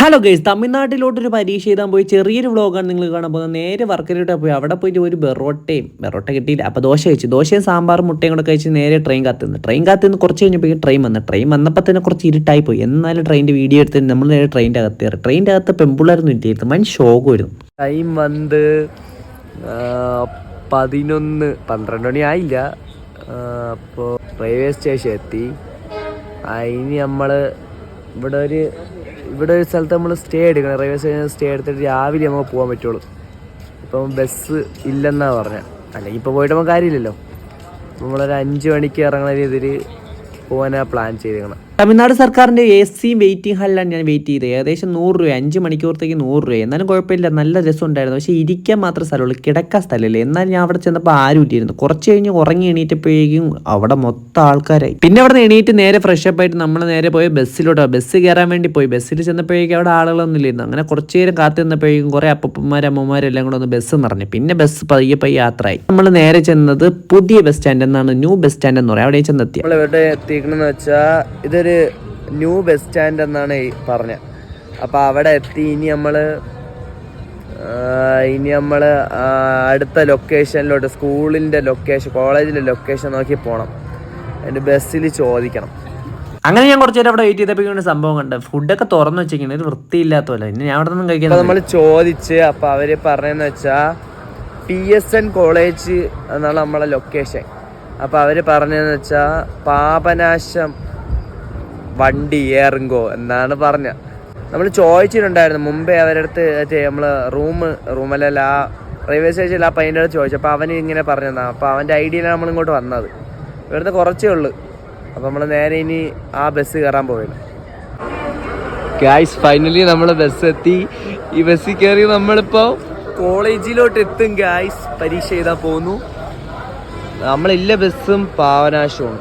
Hello guys തമിഴ്നാട്ടിലോട്ട് ഒരു പരീക്ഷ എഴുതാൻ പോയി ചെറിയൊരു വ്ളോഗാണ് നിങ്ങൾ കാണാൻ പോകുന്നത്. നേരെ വർക്കലോട്ട് പോയി. അവിടെ പോയിട്ട് ഒരു ബെറോട്ടയും ബെറോട്ട കിട്ടിയില്ല. അപ്പോൾ ദോശ കഴിച്ചു. ദോശയും സാമ്പാറും മുട്ടയും കൂടെ കഴിച്ച് നേരെ ട്രെയിൻ കാത്തുനിന്ന്. ട്രെയിൻ കാത്തുനിന്ന് കുറച്ച് കഴിഞ്ഞപ്പോൾ ട്രെയിൻ വന്നു. ട്രെയിൻ വന്നപ്പോൾ തന്നെ കുറച്ച് ഇരുട്ടായി പോയി. എന്നാലും ട്രെയിന്റെ വീഡിയോ എടുത്ത് നമ്മൾ നേരെ ട്രെയിനിന്റെ അകത്ത് കയറി. ട്രെയിന്റെ അകത്ത് പെമ്പിള്ളായിരുന്നു ഇട്ടിരുന്നു മൻ ഷോക്കുമായിരുന്നു ടൈം വന്ന് പതിനൊന്ന് പന്ത്രണ്ട് മണി ആയില്ല. അപ്പോൾ റെയിൽവേ സ്റ്റേഷൻ എത്തി. അതിന് നമ്മൾ ഇവിടെ ഒരു ഇവിടെ ഒരു സ്ഥലത്ത് നമ്മൾ സ്റ്റേ എടുക്കണം. റെയിൽവേ സ്റ്റേഷനിൽ സ്റ്റേ എടുത്തിട്ട് രാവിലെ നമുക്ക് പോകാൻ പറ്റുള്ളൂ. ഇപ്പം ബസ് ഇല്ലെന്നാണ് പറഞ്ഞത് അല്ലെങ്കിൽ ഇപ്പോൾ പോയിട്ട് നമുക്ക് കാര്യമില്ലല്ലോ. നമ്മളൊരു അഞ്ച് മണിക്ക് ഇറങ്ങുന്ന രീതിയിൽ പോകാനാണ് പ്ലാൻ ചെയ്തേക്കണം തമിഴ്നാട് സർക്കാരിന്റെ എ സി വെയിറ്റിംഗ് ഹാളിലാണ് ഞാൻ വെയിറ്റ് ചെയ്തത്. ഏകദേശം നൂറ് രൂപ അഞ്ച് മണിക്കൂറത്തേക്ക് നൂറ് രൂപ. എന്നാലും കുഴപ്പമില്ല നല്ല രസം ഉണ്ടായിരുന്നു പക്ഷേ ഇരിക്കാൻ മാത്രം സ്ഥലമുള്ളൂ കിടക്കാൻ സ്ഥലമില്ല. എന്നാലും ഞാൻ അവിടെ ചെന്നപ്പോൾ ആരും ഇട്ടിരുന്നു കുറച്ച് കഴിഞ്ഞ് ഉറങ്ങി എണീറ്റപ്പോഴേക്കും അവിടെ മൊത്തം ആൾക്കാരായി. പിന്നെ അവിടെ നിന്ന് എണീറ്റ് നേരെ ഫ്രഷ് അപ്പ് ആയിട്ട് നമ്മൾ നേരെ പോയി ബസ്സിലോട്ടോ. ബസ് കയറാൻ വേണ്ടി പോയി. ബസ്സിൽ ചെന്നപ്പോഴേക്കും അവിടെ ആളുകളൊന്നും ഇല്ലായിരുന്നു അങ്ങനെ കുറച്ച് നേരം കാത്തു നിന്നപ്പോഴേക്കും കുറേ അപ്പന്മാരും അമ്മമാരും എല്ലാം കൂടെ ഒന്ന് ബസ് നിറഞ്ഞു. പിന്നെ ബസ് പയ്യെ പയ്യെ യാത്രയായി. നമ്മൾ നേരെ ചെന്നത് പുതിയ ബസ് സ്റ്റാൻഡ് എന്നാണ് ന്യൂ ബസ് സ്റ്റാൻഡ് എന്ന് പറയാം. അവിടെ ചെന്നെത്തി. നമ്മൾ ഇവിടെ എത്തിക്കണമെന്ന് വെച്ചാൽ ഇതൊരു ന്യൂ ബസ് സ്റ്റാൻഡ് എന്നാണ് പറഞ്ഞത് അപ്പോൾ അവിടെ എത്തി ഇനി നമ്മൾ ഇനി നമ്മൾ അടുത്ത ലൊക്കേഷനിലോട്ട് സ്കൂളിന്റെ ലൊക്കേഷൻ കോളേജിലെ ലൊക്കേഷൻ നോക്കി പോകണം എന്റെ ബസ്സിൽ ചോദിക്കണം. അങ്ങനെ ഞാൻ കുറച്ച് നേരം അവിടെ വെയിറ്റ് ചെയ്തപ്പോഴേക്കും സംഭവം കണ്ട് ഫുഡൊക്കെ തുറന്നു വെച്ചിരിക്കുന്നത് ഒരു വൃത്തിയില്ലാത്ത പോലെ ഇനി ഞാൻ അവിടെ നിന്നും കഴിക്കുന്നത് നമ്മൾ ചോദിച്ച് അപ്പോൾ അവർ പറഞ്ഞതെന്ന് വെച്ചാൽ പി എസ് എൻ കോളേജ് എന്നാണ് നമ്മളെ ലൊക്കേഷൻ അപ്പോൾ അവർ പറഞ്ഞതെന്ന് വെച്ചാൽ പാപനാശം വണ്ടി ഏറുങ്കോ എന്നാണ് പറഞ്ഞ. നമ്മൾ ചോദിച്ചിട്ടുണ്ടായിരുന്നു മുമ്പേ അവരുടെ അടുത്ത് മറ്റേ നമ്മൾ റൂം റൂമല്ലല്ല ആ റെയിൽവേ സ്റ്റേഷനിൽ ആ പയ്യന്റെ അടുത്ത് ചോദിച്ചു. അപ്പോൾ അവന് ഇങ്ങനെ പറഞ്ഞതാ അപ്പോൾ അവന്റെ ഐഡിയയിലാണ് നമ്മൾ ഇങ്ങോട്ട് വന്നത്. ഇവിടുന്ന് കുറച്ചേ ഉള്ളൂ. അപ്പോൾ നമ്മൾ നേരെ ഇനി ആ ബസ് കയറാൻ പോയില്ല ഗായ്സ് ഫൈനലി നമ്മൾ ബസ് എത്തി. ഈ ബസ്സിൽ കയറി നമ്മളിപ്പോൾ കോളേജിലോട്ട് എത്തും ഗായ്സ് പരീക്ഷ എഴുതാൻ പോകുന്നു നമ്മളില്ല ബസ്സും പാവനാശമാണ്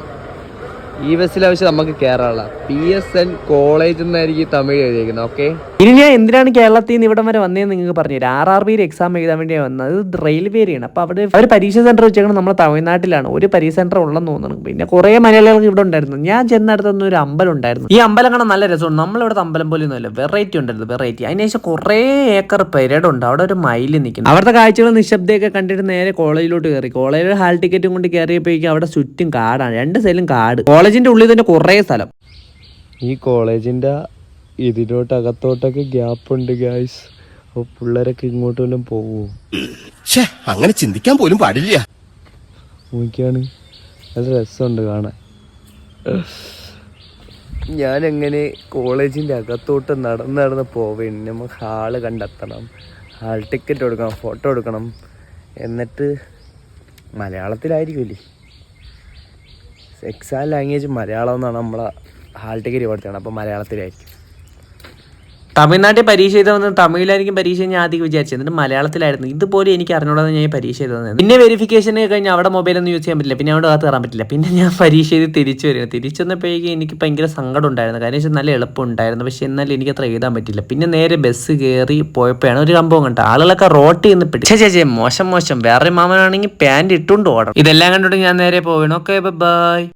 ഈ ബസ്സിൽ ആവശ്യം നമുക്ക് Kerala P S N college എന്നായിരിക്കും തമിഴ് എഴുതിയിരിക്കുന്നത് ഓക്കെ ഇനി ഞാൻ എന്തിനാണ് കേരളത്തിൽ നിന്ന് ഇവിടം വരെ വന്നതെന്ന് നിങ്ങൾക്ക് പറഞ്ഞു ആർ ആർ ബിയിൽ എക്സാം എഴുതാൻ വേണ്ടിയാണ് വന്നത്. ഇത് റെയിൽവേയാണ് അപ്പോൾ അവിടെ അവർ പരീക്ഷ സെന്റർ വെച്ചേക്കുന്നത് നമ്മുടെ തമിഴ്നാട്ടിലാണ്. ഒരു പരീക്ഷ സെന്റർ ഉള്ളെന്ന് തോന്നുന്നു. പിന്നെ കുറേ മലയാളികൾക്ക് ഇവിടെ ഉണ്ടായിരുന്നു. ഞാൻ ചെന്നടുത്തൊന്നും ഒരു അമ്പലം ഉണ്ടായിരുന്നു. ഈ അമ്പലം കാണാൻ നല്ല രസമുണ്ട്. നമ്മളിവിടെ അമ്പലം പോലെ ഒന്നുമില്ല. വെറൈറ്റി ഉണ്ടായിരുന്നു വെറൈറ്റി അതിനുശേഷം കുറേ ഏക്കർ പെരടുണ്ട് അവിടെ ഒരു മൈൽ നിൽക്കുന്നു. അവിടുത്തെ കാഴ്ചകൾ നിശബ്ദയൊക്കെ കണ്ടിട്ട് നേരെ കോളേജിലോട്ട് കയറി. കോളേജിൽ ഹാൾ ടിക്കറ്റും കൊണ്ട് കയറിയപ്പോഴേക്കും അവിടെ ചുറ്റും കാടാണ്. രണ്ട് സൈഡിലും കാട്. കോളേജിന്റെ ഉള്ളിൽ തന്നെ കുറേ സ്ഥലം. ഈ കോളേജിന്റെ ഇതിലോട്ട് അകത്തോട്ടൊക്കെ ഗ്യാപ്പ് ഉണ്ട് ഗായ്സ് അപ്പൊ പിള്ളേരൊക്കെ ഇങ്ങോട്ട് വല്ലതും പോവോ? അങ്ങനെ ചിന്തിക്കാൻ പോലും പാടില്ല. നോക്കിയാണ്. നല്ല രസമുണ്ട് കാണാൻ. ഞാൻ എങ്ങനെ കോളേജിന്റെ അകത്തോട്ട് നടന്ന് നടന്ന് പോവേണ്ടി നമുക്ക് ഹാൾ കണ്ടെത്തണം. ഹാൾ ടിക്കറ്റ് എടുക്കണം ഫോട്ടോ എടുക്കണം എന്നിട്ട് മലയാളത്തിലായിരിക്കുമല്ലേ എക്സാം ലാംഗ്വേജ് മലയാളം എന്നാണ് നമ്മളെ ഹാൾ ടിക്കറ്റ് കൊടുത്തത് അപ്പോൾ മലയാളത്തിലായിരിക്കും തമിഴ്നാട്ടിൽ പരീക്ഷ ചെയ്ത് വന്നത് തമിഴിലായിരിക്കും പരീക്ഷ ഞാൻ ആദ്യം വിചാരിച്ചത്. എന്നിട്ട് മലയാളത്തിലായിരുന്നു. ഇതുപോലെ എനിക്ക് അറിഞ്ഞൂടാതെ ഞാൻ പരീക്ഷ ചെയ്ത് പിന്നെ വെരിഫിക്കേഷൻ കഴിഞ്ഞ് അവിടെ മൊബൈലൊന്നും യൂസ് ചെയ്യാൻ പറ്റില്ല. പിന്നെ അവിടെ അകത്ത് കയറാൻ പറ്റില്ല. പിന്നെ ഞാൻ പരീക്ഷ ചെയ്ത് തിരിച്ചു വരുന്നത് തിരിച്ചു വന്നപ്പോഴേക്കും എനിക്ക് ഭയങ്കര സങ്കടം ഉണ്ടായിരുന്നു. കാരണം വെച്ചാൽ നല്ല എളുപ്പമുണ്ടായിരുന്നു. പക്ഷെ എന്നാലും എനിക്ക് അത്ര എഴുതാൻ പറ്റില്ല. പിന്നെ നേരെ ബസ് കയറി പോയപ്പോഴാണ് ഒരു സംഭവം കണ്ടത്. ആളുകളൊക്കെ റോട്ടിൽ നിന്ന് പിടിച്ചു. ചേ ചേ മോശം മോശം. വേറെ മാമനാണെങ്കിൽ പാന്റ് ഇട്ടുകൊണ്ട് ഓടണം. ഇതെല്ലാം കണ്ടിട്ട് ഞാൻ നേരെ പോകണം ഓക്കെ ബൈ